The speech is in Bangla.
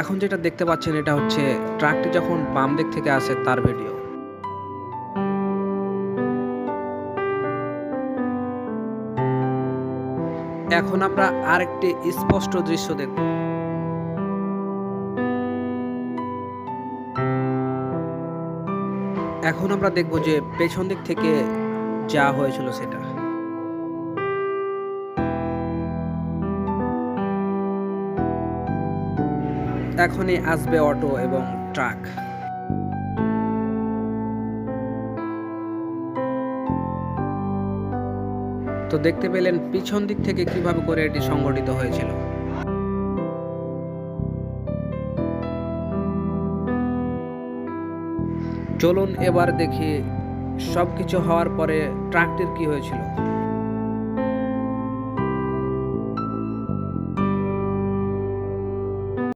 এখন যেটা দেখতে পাচ্ছেন, এটা হচ্ছে ট্রাকটি যখন বাম দিক থেকে আসে তার ভিডিও। এখন আমরা আরেকটি স্পষ্ট দৃশ্য দেখব। এখন আমরা দেখব যে পেছন দিক থেকে যা হয়েছিল সেটা। এখনই আসবে অটো এবং ট্রাক। তো দেখতে পেলেন পিছন দিক থেকে কীভাবে করে এটি সংগঠিত হয়েছিল। চলুন এবার দেখি সবকিছু হওয়ার পরে ট্রাকটির কি হয়েছিল।